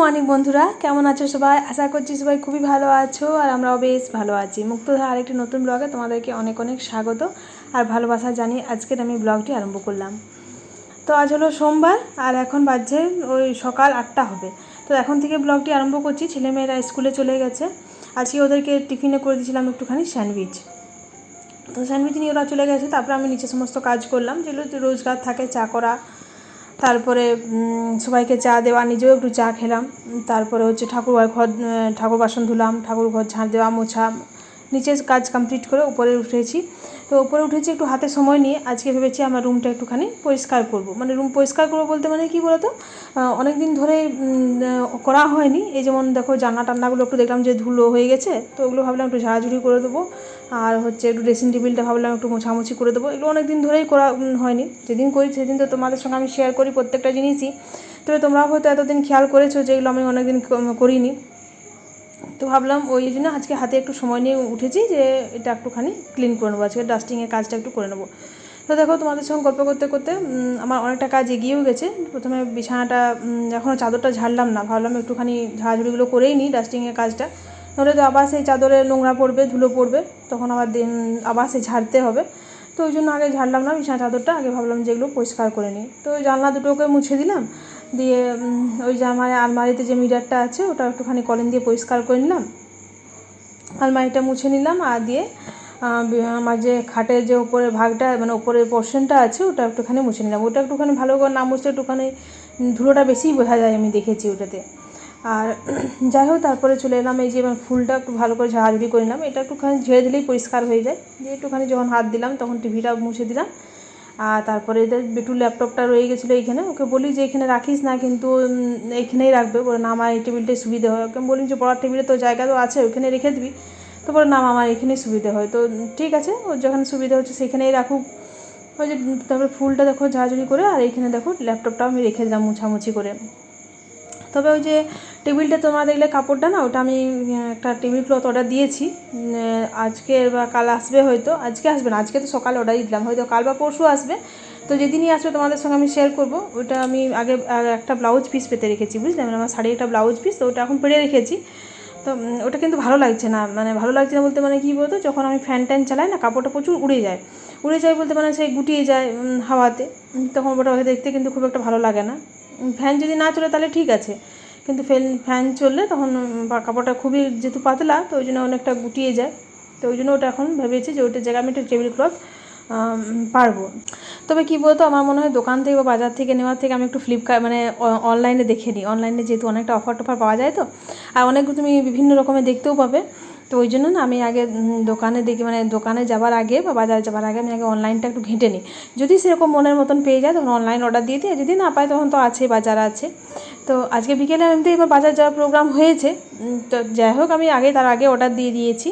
Morning বন্ধুরা। কেমন আছো সবাই? আশা করছি সবাই খুবই ভালো আছো, আর আমরাও বেশ ভালো আছি। মুক্তধারা আরেকটি নতুন ব্লগে তোমাদেরকে অনেক অনেক স্বাগত আর ভালোবাসা জানিয়ে আজকের আমি ব্লগটি আরম্ভ করলাম। তো আজ হলো সোমবার, আর এখন বাজছে ওই সকাল আটটা হবে। তো এখন থেকে ব্লগটি আরম্ভ করছি। ছেলেমেয়েরা স্কুলে চলে গেছে। আজকে ওদেরকে টিফিনে করে দিয়েছিলাম একটুখানি স্যান্ডউইচ। তো স্যান্ডউইচ নিয়ে ওরা চলে গেছে। তারপরে আমি নিচে সমস্ত কাজ করলাম। যেগুলো রোজগার থাকে, চা করা তারপরে সবাইকে চা দেওয়া, নিজেও একটু চা খেলাম। তারপরে হচ্ছে ঠাকুর ঘর, ঠাকুর বাসন ধুলাম ঠাকুর ঘর ঝাঁট দেওয়া, মোছা নিচের কাজ কমপ্লিট করে উপরে উঠেছি। তো উপরে উঠেছি একটু হাতে সময় নিয়ে, আজকে ভেবেছি আমার রুমটা একটুখানি পরিষ্কার করব। মানে রুম পরিষ্কার করব বলতে মানে কি বলতো? অনেক দিন ধরে করা হয়নি। এই যেমন দেখো জানলা টান্নাগুলো একটু দেখলাম যে ধুলো হয়ে গেছে, তো ওগুলো ভাবলাম একটু ঝাড়াঝুড়ি করে দেবো। আর হচ্ছে একটু ড্রেসিং টেবিলটা ভাবলাম একটু মোছামুছি করে দেবো। এগুলো অনেক দিন ধরেই করা হয়নি। যেদিন করি সেদিন তো তোমাদের সঙ্গে আমি শেয়ার করি প্রত্যেকটা জিনিসই। তবে তোমরাও হয়তো এতদিন খেয়াল করেছ যেগুলো আমি অনেকদিন করিনি। তো ভাবলাম ওই জন্য আজকে হাতে একটু সময় নিয়ে উঠেছি যে এটা একটুখানি ক্লিন করে নেব। আজকে ডাস্টিংয়ের কাজটা একটু করে নেব। তো দেখো তোমাদের সঙ্গে গল্প করতে করতে আমার অনেকটা কাজ এগিয়েও গেছে। প্রথমে বিছানাটা এখনও চাদরটা ঝাড়লাম না। ভাবলাম একটুখানি ঝাড়াঝুড়িগুলো করেই নিই ডাস্টিংয়ের কাজটা। নাহলে তো আবার সেই চাদরে নোংরা পড়বে, ধুলো পড়বে, তখন আবার দিন, আবার সেই ঝাড়তে হবে। তো ওই জন্য আগে ঝাড়লাম না বিছানা চাদরটা, আগে ভাবলাম যে এগুলো পরিষ্কার করে নিই। তো ওই জানলা দুটোকে মুছে দিলাম, দিয়ে ওই যে আমার আলমারিতে যে মিরারটা আছে, ওটা একটুখানি কলিন দিয়ে পরিষ্কার করে নিলাম। আলমারিটা মুছে নিলাম আর দিয়ে আমার যে খাটের যে উপরে ভাগটা মানে উপরের পোর্শনটা আছে, ওটা একটুখানি মুছে নিলাম। ওটা একটুখানি ভালো করে না মুছলে একটুখানি ধুলোটা বেশিই বোঝা যায় আমি দেখেছি ওটাতে। আর যাই হোক তারপরে চলে এলাম এই যে ফুলটা একটু ভালো করে ঝাড়াঝুড়ি করে নিলাম। এটা একটুখানি ঝেড়ে দিলেই পরিষ্কার হয়ে যায়। দিয়ে একটুখানি যখন হাত দিলাম তখন টিভিটা মুছে দিলাম। আর তারপরে এদের বেটুর ল্যাপটপটা রয়ে গেছিল এইখানে ওকে বলি যে এখানে রাখিস না কিন্তু উম, এইখানেই রাখবে। বলে না আমার এই টেবিলটাই সুবিধে হয়। ওকে বলি যে পড়ার টেবিলে তো জায়গা তো আছে ওখানে রেখে দিবি। তো বলে না আমার এখানেই সুবিধে হয়। তো ঠিক আছে ওর যেখানে সুবিধা হচ্ছে সেখানেই রাখুক। ওই যে তারপরে ফুলটা দেখো ঝাড়ঝুড়ি করে আর এইখানে দেখো ল্যাপটপটাও আমি রেখে দিলাম মুছামুছি করে। তবে ওই যে টেবিলটা তোমরা দেখলে কাপড়টা না, ওটা আমি একটা টেবিল ক্লথ অর্ডার দিয়েছি। আজকে বা কাল আসবে হয়তো, আজকে আসবে না, আজকে তো সকালে অর্ডারই দিলাম, হয়তো কাল বা পরশু আসবে। তো যেদিনই আসবে তোমাদের সঙ্গে আমি শেয়ার করব, ওটা আমি আগে একটা ব্লাউজ পিস পেতে রেখেছি, বুঝলে? মানে আমার শাড়ির একটা ব্লাউজ পিস তো ওটা এখন পেরে রেখেছি। তো ওটা কিন্তু ভালো লাগছে না মানে ভালো লাগছে না বলতে মানে কী বলতো, যখন আমি ফ্যান ট্যান চালাই না, কাপড়টা প্রচুর উড়ে যায়। উড়ে যায় বলতে মানে সেই গুটিয়ে যায় হাওয়াতে। তখন ওটা দেখতে কিন্তু খুব একটা ভালো লাগে না। ফ্যান যদি না চলে তাহলে ঠিক আছে। কিন্তু ফ্যান ফ্যান চললে তখন কাপড়টা খুবই যেহেতু পাতলা, তো ওই জন্য অনেকটা গুটিয়ে যায়। তো ওই জন্য ওটা এখন ভেবেছি যে ওইটার জায়গায় আমি একটা টেবিল ক্লথ পারব। তবে কী বলতো, আমার মনে হয় দোকান থেকে বা বাজার থেকে নেওয়ার থেকে আমি একটু ফ্লিপকার্ট মানে অনলাইনে দেখে নিই। অনলাইনে যেহেতু অনেকটা অফার টফার পাওয়া যায় তো। আর অনেক তুমি বিভিন্ন রকমের দেখতেও পাবে। তো ওই জন্য না আমি আগে দোকানে দেখি মানে দোকানে যাবার আগে বা বাজারে যাবার আগে আমি আগে অনলাইনটা একটু ঘেঁটে নিই। যদি সেরকম মনের মতন পেয়ে যায়, তখন অনলাইন অর্ডার দিয়ে দিই যদি না পাই তখন তো আছে, বাজার আছে। তো আজকে বিকেলে এমনিতেই এবার বাজার যাওয়ার প্রোগ্রাম হয়েছে তো যাই হোক, আমি আগে তার আগে অর্ডার দিয়ে দিয়েছি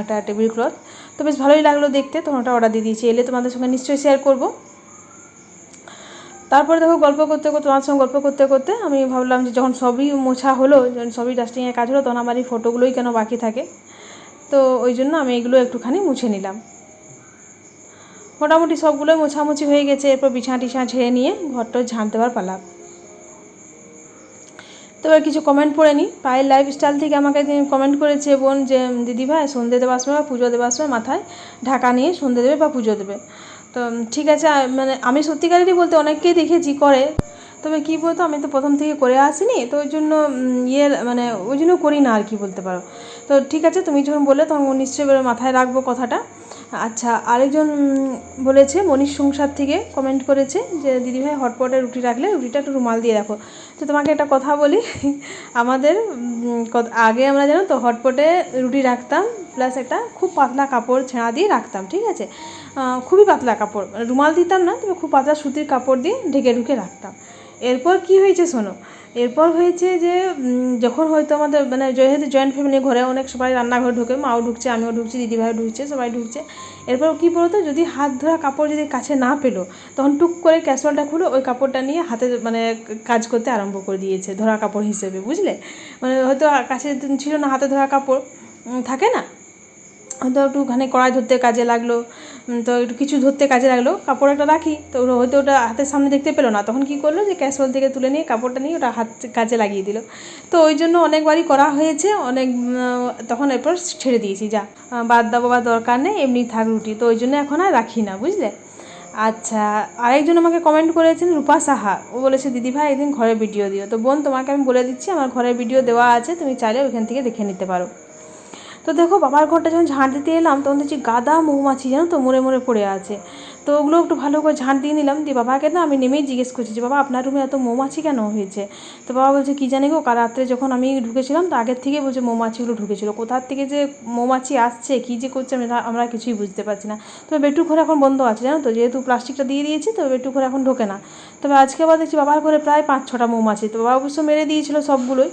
একটা টেবিল ক্লথ তো বেশ ভালোই লাগল দেখতে, তখন ওটা অর্ডার দিয়ে দিয়েছি। এলে তোমাদের সঙ্গে নিশ্চয়ই শেয়ার করব। তারপরে দেখো, গল্প করতে করতে, তোমার সঙ্গে গল্প করতে করতে আমি ভাবলাম যে যখন সবই মোছা হলো, যখন সবই ডাস্টিংয়ের কাজ হলো, তখন আমার এই ফটোগুলোই কেন বাকি থাকে? তো ওই জন্য আমি এগুলো একটুখানি মুছে নিলাম। মোটামুটি সবগুলোই মোছামুছি হয়ে গেছে, এরপর বিছানা টিছানা ঝেড়ে নিয়ে ঘরটা ঝাঁট দেওয়ার পালাম তো এবার কিছু কমেন্ট পড়ে নিই পায়ের লাইফস্টাইল থেকে আমাকে কমেন্ট করেছে, বোন, যে, দিদি ভাই, সন্ধে দেওয়ার সময় বা পুজো দেওয়ার সময় মাথায় ঢাকা নিয়ে সন্ধে দেবে বা পুজো দেবে। তো, ঠিক আছে মানে আমি সত্যিকারেরই বলতে অনেককেই দেখেছি করে তবে কী বলতো, আমি তো প্রথম থেকে করে আসিনি, তো ওই জন্য ইয়ে মানে ওই জন্য করি না আর কি বলতে পারো। তো ঠিক আছে, তুমি যখন বললে তখন নিশ্চয়ই মাথায় রাখব কথাটা। আচ্ছা আরেকজন বলেছে, মনীষ সংসার থেকে কমেন্ট করেছে যে, দিদিভাই হটপটে রুটি রাখলে, রুটিটা একটু রুমাল দিয়ে রাখো। তো তোমাকে একটা কথা বলি, আমাদের আগে আমরা জানো তো হটপটে রুটি রাখতাম প্লাস একটা খুব পাতলা কাপড় ছেঁড়া দিয়ে রাখতাম, ঠিক আছে? খুবই পাতলা কাপড়, রুমাল দিতাম না, তবে খুব পাতলা সুতির কাপড় দিয়ে ঢেকে ঢুকে রাখতাম। এরপর কি হয়েছে শোনো? এরপর হয়েছে যে যখন হয়তো আমাদের মানে যেহেতু জয়েন্ট ফ্যামিলি ঘরে অনেক সবাই রান্নাঘর ঢুকে, মাও ঢুকছে, আমিও ঢুকছি, দিদিভাই ঢুকছে, সবাই ঢুকছে। এরপর কী বলতো, যদি হাত ধরা কাপড় যদি কাছে না পেল, তখন টুক করে ক্যাসরোলটা খুলে ওই কাপড়টা নিয়ে হাতে মানে কাজ করতে আরম্ভ করে দিয়েছে, ধরা কাপড় হিসেবে, বুঝলে? মানে হয়তো কাছে ছিল না হাতে ধরা কাপড় থাকে না? হয়তো একটুখানি কড়াই ধরতে কাজে লাগল তো একটু কিছু ধরতে কাজে লাগল, কাপড় একটা রাখি, তো হয়তো ওটা হাতের সামনে দেখতে পেল না। তখন কি করল যে ক্যাশওয়াল থেকে তুলে নিয়ে কাপড়টা নিয়ে ওটা হাত কাজে লাগিয়ে দিল। তো ওই জন্য অনেকবারই করা হয়েছে, অনেক তখন এরপর ছেড়ে দিয়েছি, যা বাদ দেবো বা দরকার নেই, এমনি থাক রুটি। তো ওই জন্য এখন আর রাখি না, বুঝলে? আচ্ছা আরেকজন আমাকে কমেন্ট করেছেন, রূপা সাহা। ও বলেছে, দিদি ভাই, একদিন ঘরের ভিডিও দিও। তো বোন, তোমাকে আমি বলে দিচ্ছি, আমার ঘরের ভিডিও দেওয়া আছে, তুমি চাইলে ওইখান থেকে দেখে নিতে পারো। তো দেখো, বাবার ঘরটা যখন ঝাঁট দিতে এলাম, তখন দেখছি গাদা মৌমাছি, জানো তো মরে মরে পড়ে আছে। তো ওগুলো একটু ভালো করে ঝাঁট দিয়ে নিলাম, দিয়ে বাবাকে না আমি নেমেই জিজ্ঞেস করছি যে, বাবা, আপনার রুমে এত মৌমাছি কেন হয়েছে? তো বাবা বলছে, কী জানি গো, কাল রাত্রে যখন আমি ঢুকেছিলাম, তো আগের থেকে বলছে মৌমাছিগুলো ঢুকেছিল। কোথার থেকে যে মৌমাছি আসছে, কী যে করছে, আমরা কিছুই বুঝতে পারছি না। তবে বেটু ঘর এখন বন্ধ আছে, জানো তো, যেহেতু প্লাস্টিকটা দিয়ে দিয়েছি তো বেটু ঘর এখন ঢোকে না। তবে আজকে আবার দেখছি বাবার ঘরে প্রায় পাঁচ ছটা মৌমাছি। তো বাবা অবশ্য মেরে দিয়েছিল সবগুলোই।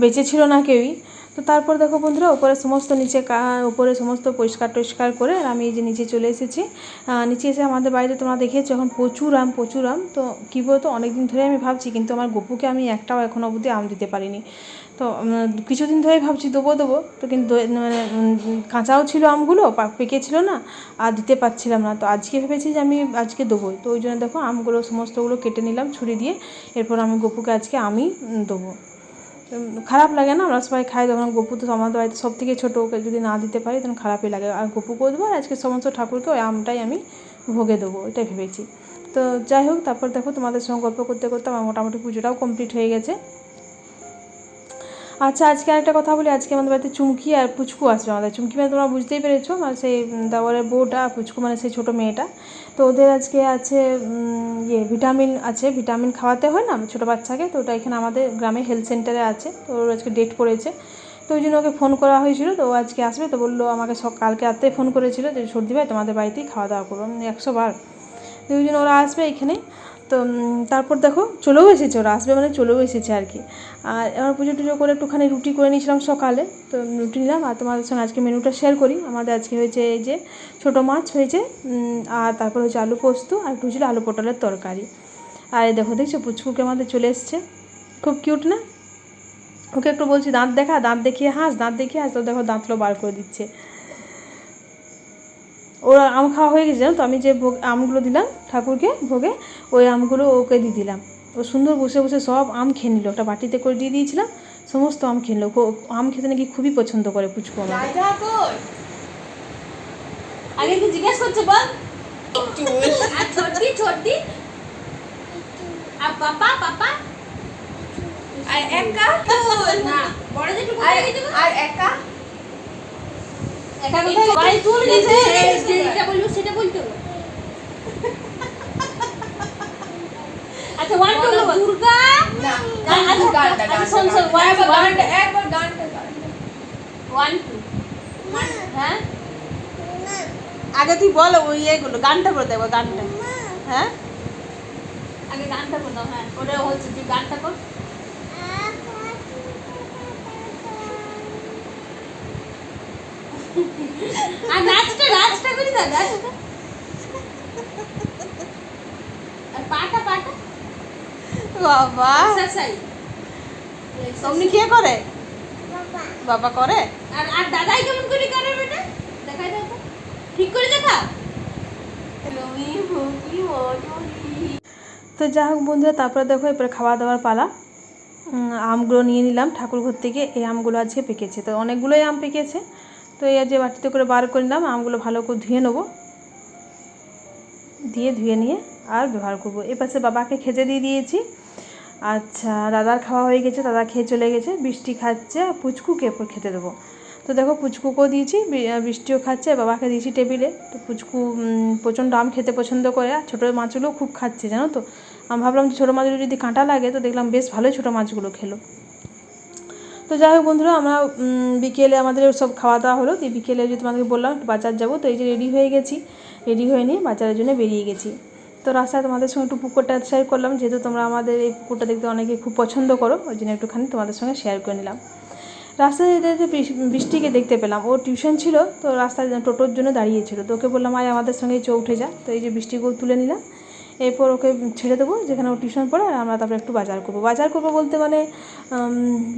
বেঁচে ছিল না কেউই। তো তারপর দেখো বন্ধুরা, উপরে সমস্ত নিচে উপরে সমস্ত পরিষ্কার টরিষ্কার করে আর আমি এই যে নিচে চলে এসেছি। নিচে এসে আমাদের বাড়িতে তোমরা দেখেছ এখন প্রচুর আম প্রচুর আম। তো কী বলতো অনেক দিন ধরে আমি ভাবছি, কিন্তু আমার গপুকে আমি একটাও এখনও অবধি আম দিতে পারিনি। তো কিছুদিন ধরেই ভাবছি দেবো দেবো। তো কিন্তু মানে কাঁচাও ছিল আমগুলো, পা- পেকে ছিল না, আর দিতে পারছিলাম না। তো আজকে ভেবেছি যে আমি আজকে দেবোই। তো ওই জন্য দেখো আমগুলো, সমস্তগুলো কেটে নিলাম, ছুরি দিয়ে। এরপর আমি গপুকে আজকে আমি দেবো। খারাপ লাগে না, আমরা সবাই খাই, তখন গপু তো আমাদের বাড়িতে সব থেকে ছোটো, ওকে যদি না দিতে পারি, তখন খারাপই লাগে। আর গপুকেও দেবো? আর আজকে সমস্ত ঠাকুরকে ওই আমটাই আমি ভোগে দেবো এটাই ভেবেছি। তো যাই হোক, তারপর দেখো তোমাদের সঙ্গে গল্প করতে করতে আমার মোটামুটি পুজোটাও কমপ্লিট হয়ে গেছে। আচ্ছা আজকে আরেকটা কথা বলি। আজকে আমাদের বাড়িতে চুমকি আর পুচকু আসবে আমাদের। চুমকি মানে তোমরা বুঝতেই পেরেছ মানে সেই দেওয়ারের বউটা পুচকু মানে সেই ছোটো মেয়েটা। তো ওদের আজকে আছে ইয়ে ভিটামিন আছে। ভিটামিন খাওয়াতে হয় না, ছোটো বাচ্চাকে। তো ওটা এখানে আমাদের গ্রামে হেলথ সেন্টারে আছে। তো ওর আজকে ডেট পড়েছে। তো ওই জন্য ওকে ফোন করা হয়েছিল। তো আজকে আসবে। তো বলল, আমাকে সব কালকে রাতে ফোন করেছিল যে, সর্দি ভাই, তোমাদের বাড়িতেই খাওয়া দাওয়া করব একশো বার। তো ওই জন্য ওরা আসবে এখানে। তো তারপর দেখো চলেও এসেছে, ওরা আসবে মানে চলেও এসেছে আর কি। আর আমার পুজো টুজো করে একটুখানি রুটি করে নিয়েছিলাম সকালে, তো রুটি নিলাম আর তোমাদের সঙ্গে আজকে মেনুটা শেয়ার করি। আমাদের আজকে হয়েছে এই যে ছোটো মাছ হয়েছে আর তারপর হচ্ছে আলু পোস্ত আর একটু ছিল আলু পটলের তরকারি। আর দেখো, দেখছ পুচকুকে আমাদের চলে এসছে। খুব কিউট না? ওকে একটু বলছি, দাঁত দেখা, দাঁত দেখিয়ে হাস, দাঁত দেখিয়ে হাস, তো দেখো দাঁতগুলো বার করে দিচ্ছে। ওর আম খাওয়া হয়ে গেছে তো? আমি যে ভোগ আমগুলো দিলাম ঠাকুরকে ভোগে ওই আমগুলো ওকে দিয়ে দিলাম। ও সুন্দর বসে বসে সব আম খেয়ে নিল একটা বাটিতে করে দিয়ে দিয়েছিলাম সমস্ত আম খেয়ে নিল। আম খেতে নাকি খুবই পছন্দ করে পুচকু আমার আগে কি জিজ্ঞেস করছে বল। আর ছোটদি ছোটদি আর পাপা পাপা? আর একা? না। বড় যেটু আর বড় যেটু আর একা? হ্যাঁ আগে তুই বল ওই ইয়েগুলো, গানটা করে দেবো, গানটা। হ্যাঁ? আগে গানটা দাও হ্যাঁ ওটা হচ্ছে তুই গানটা কর আর নাচটা আর পাটা পাটা? বাবা। অমনি কে করে? বাবা। করে? আর আর দাদাই কেমন করে করে বেটা? দেখাই দাও তো। ঠিক করে দেখা? তো যা হোক বন্ধুরা তারপরে দেখো এরপরে খাওয়া দাওয়ার পালা। আমগুলো নিয়ে নিলাম। ঠাকুর ঘর থেকে এই আমগুলো আজকে পেকেছে। তো অনেকগুলোই আম পেকেছে। তো এই যে বাটিতে করে বার করে নিলাম, আমগুলো ভালো করে ধুয়ে নেব। দিয়ে ধুয়ে নিয়ে আর ব্যবহার করব। এ পাশে বাবাকে খেতে দিয়ে দিয়েছি। আচ্ছা দাদার খাওয়া হয়ে গেছে, দাদা খেয়ে চলে গেছে, বৃষ্টি খাচ্ছে আর পুচকুকে এরপর খেতে দেবো। তো দেখো, পুচকুকেও দিয়েছি বৃষ্টিও খাচ্ছে, বাবাকে দিয়েছি টেবিলে। তো পুচকু প্রচণ্ড আম খেতে পছন্দ করে, আর ছোটো মাছগুলোও খুব খাচ্ছে, জানো তো? আমি ভাবলাম যে ছোটো মাছগুলো যদি কাঁটা লাগে, তো দেখলাম বেশ ভালোই ছোটো মাছগুলো খেলো। তো যাই হোক বন্ধুরা, আমরা বিকেলে আমাদের সব খাওয়া দাওয়া হলো দিয়ে বিকেলে যদি তোমাদেরকে বললাম, একটু বাজার যাব। তো এই যে রেডি হয়ে গেছি। রেডি হয়ে নিয়ে বাজারের জন্য বেরিয়ে গেছি। তো রাস্তায় তোমাদের সঙ্গে একটু পুকুরটা শেয়ার করলাম। যেহেতু তোমরা আমাদের এই পুকুরটা দেখতে অনেকে খুব পছন্দ করো, ওই জন্য একটুখানি তোমাদের সঙ্গে শেয়ার করে নিলাম। রাস্তায় যেতে যেতে বৃষ্টিকে দেখতে পেলাম। ও টিউশন ছিল, তো রাস্তায় টোটোর জন্য দাঁড়িয়েছিল তো ওকে বললাম, আয় আমাদের সঙ্গে চো উঠে যা। তো এই যে বৃষ্টিকেও তুলে নিলাম। এরপর ওকে ছেড়ে দেবো, যেখানে ও টিউশন পড়ে, আর আমরা তারপরে একটু বাজার করব। বাজার করব বলতে মানে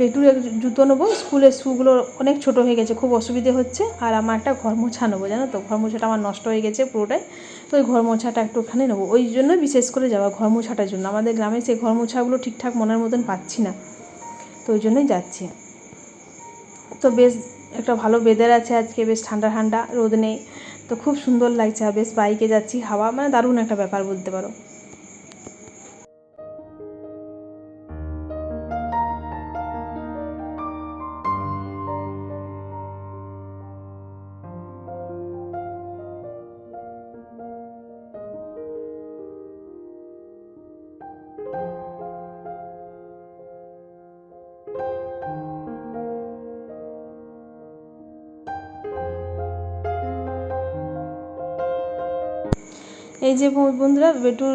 বেটুর জুতো নেব। স্কুলের শ্যুগুলো অনেক ছোট হয়ে গেছে, খুব অসুবিধে হচ্ছে। আর আমার একটা ঘর মোছা নেব, জানো তো? ঘর মোছাটা আমার নষ্ট হয়ে গেছে পুরোটাই। তো ওই ঘর মোছাটা একটুখানি নেব। ওই জন্য বিশেষ করে যাওয়া ঘর মোছাটার জন্য। আমাদের গ্রামে সেই ঘর মোছাগুলো ঠিকঠাক মনের মতন পাচ্ছি না। তো ওই জন্যই যাচ্ছি। তো বেশ একটা ভালো বেদার আছে আজকে, বেশ ঠান্ডা ঠান্ডা, রোদ নেই। তো খুব সুন্দর লাগছে বেশ বাইকে যাচ্ছি, হাওয়া মানে দারুণ একটা ব্যাপার বলতে পারো। এই যে বন্ধুরা, বেটুর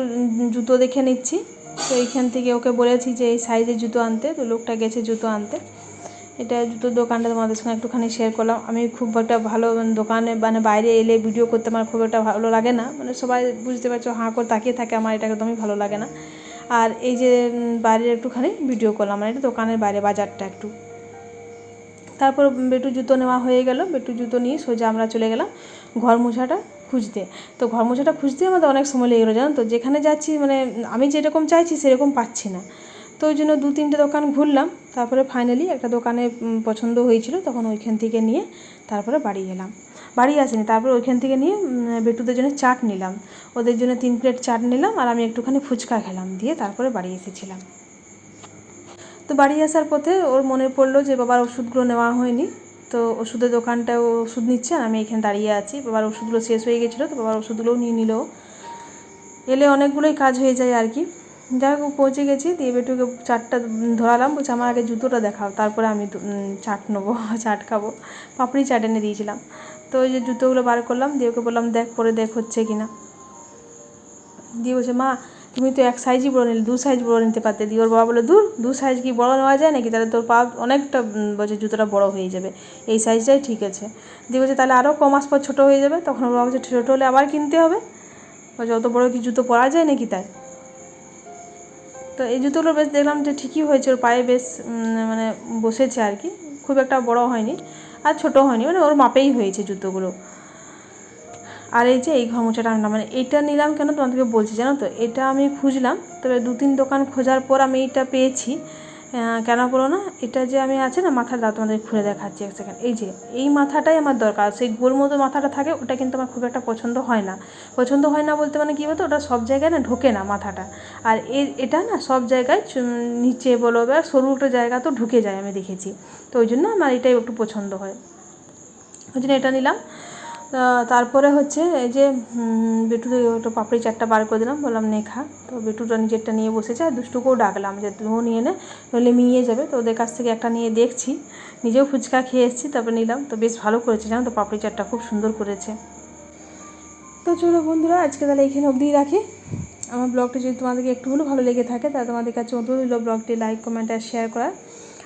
জুতো দেখে নিচ্ছি। তো এইখান থেকে ওকে বলেছি যে, এই সাইজের জুতো আনতে। তো লোকটা গেছে জুতো আনতে। এটা জুতোর দোকানটা তোমাদের সঙ্গে একটুখানি শেয়ার করলাম। আমি খুব একটা ভালো মানে দোকানে মানে বাইরে এলে ভিডিও করতে আমার খুব একটা ভালো লাগে না। মানে সবাই বুঝতে পারছ, হাঁ করে তাকিয়ে থাকে, আমার এটা একদমই ভালো লাগে না। আর এই যে বাইরের একটুখানি ভিডিও করলাম মানে এটা দোকানের বাইরে, বাজারটা একটু। তারপর বেটু জুতো নেওয়া হয়ে গেল। বেটু জুতো নিয়ে সোজা আমরা চলে গেলাম ঘর মোছাটা। খুঁজতে। তো ঘর মোছাটা খুঁজতে আমাদের অনেক সময় লেগে গেলো, জানো তো? যেখানে যাচ্ছি মানে আমি যেরকম চাইছি সেরকম পাচ্ছি না। তো ওই জন্য দু তিনটে দোকান ঘুরলাম, তারপরে ফাইনালি একটা দোকানে পছন্দ হয়েছিল, তখন ওইখান থেকে নিয়ে তারপরে বাড়ি এলাম। বাড়ি আসেনি, তারপরে ওইখান থেকে নিয়ে বেটুদের জন্য চাট নিলাম। ওদের জন্য তিন প্লেট চাট নিলাম আর আমি একটুখানি ফুচকা খেলাম, দিয়ে তারপরে বাড়ি এসেছিলাম। তো বাড়ি আসার পথে ওর মনে পড়ল যে, বাবার ওষুধগুলো নেওয়া হয়নি। তো ওষুধের দোকানটায় ওষুধ নিচ্ছে আর আমি এখানে দাঁড়িয়ে আছি। বাবার ওষুধগুলো শেষ হয়ে গেছিল তো বাবার ওষুধগুলোও নিয়ে নিল। এলে অনেকগুলোই কাজ হয়ে যায় আর কি। যাই হোক, পৌঁছে গেছি, দিয়ে বেটুকে চাটটা ধরালাম, বলছে, আমার আগে জুতোটা দেখাও, তারপরে আমি চাট নেব, চাট খাব। পাপড়ি চাট এনে দিয়েছিলাম। তো ওই যে জুতোগুলো বার করলাম, দিয়ে ওকে বললাম, দেখ, পরে দেখ হচ্ছে কিনা। দিয়ে বলছে, মা তুমি তো এক সাইজই বড় নিলে, দু সাইজ বড় নিতে পারতে। দিয়ে ওর বাবা বলে দূর, দু সাইজ কি বড় নেওয়া যায় নাকি? তাহলে তোর পা অনেকটা বলছে জুতোটা বড় হয়ে যাবে। এই সাইজটাই ঠিক আছে। দিয়ে বলছে, তাহলে আরও ক মাস পর ছোটো হয়ে যাবে। তখন ওর বাবা বলছে, ছোটো হলে আবার কিনতে হবে। বলছে, অত বড় কি জুতো পরা যায় নাকি তাই তো এই জুতোগুলো বেশ দেখলাম যে ঠিকই হয়েছে, ওর পায়ে বেশ মানে বসেছে আর কি। খুব একটা বড় হয়নি, আর ছোট হয়নি মানে ওর মাপেই হয়েছে জুতোগুলো। আর এই যে এই ঘর মোছাটা আনলাম মানে এইটা নিলাম কেন তোমাদেরকে বলছি জানো তো? এটা আমি খুঁজলাম, তবে দু তিন দোকান খোঁজার পর আমি এইটা পেয়েছি। কেন বলো না? এটা যে আমি আছে না, মাথার দাও তোমাদের খুলে দেখাচ্ছি এক সেকেন্ড এই যে, এই মাথাটাই আমার দরকার। সেই গোল মতো মাথাটা থাকে, ওটা কিন্তু আমার খুব একটা পছন্দ হয় না। পছন্দ হয় না বলতে মানে কী বলতো? ওটা সব জায়গায় না ঢোকে না মাথাটা। আর এটা না সব জায়গায় নিচে বলো বা সরু একটা জায়গা তো ঢুকে যায়, আমি দেখেছি। তো ওই জন্য আমার এটাই একটু পছন্দ হয়। ওই জন্য এটা নিলাম। তারপরে হচ্ছে এই যে বেটুদের একটা পাপড়ি চারটা বার করে দিলাম। বললাম, নে খা। তো বিটুটা নিজেরটা নিয়ে বসেছে। আর দুষ্টুকেও ডাকলাম যে তুমিও নিয়ে নে, নইলে মিয়ে যাবে। তো ওদের কাছ থেকে একটা নিয়ে দেখছি। নিজেও ফুচকা খেয়ে এসেছি, তারপরে নিলাম। তো বেশ ভালো করেছে, জানো তো, পাপড়ি চাটটা খুব সুন্দর করেছে। তো চলো বন্ধুরা, আজকে তাহলে এখানে অবধিই রাখি। আমার ব্লগটি যদি তোমাদেরকে একটু হলেও ভালো লেগে থাকে, তাহলে তোমাদের কাছে অনুরোধ হলো ব্লগটি লাইক, কমেন্ট আর শেয়ার করার।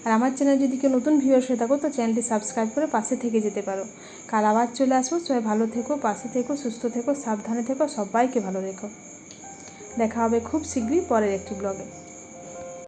আর আমার চ্যানেল যদি কেউ নতুন ভিউয়ার্স হয়ে থাকো, তো চ্যানেলটি সাবস্ক্রাইব করে পাশে থেকে যেতে পারো। কাল আবার চলে আসব, সবাই ভালো থেকো, পাশে থেকো, সুস্থ থেকো, সাবধানে থেকো, সবাইকে ভালো রেখো। দেখা হবে খুব শীঘ্রই পরের একটি ব্লগে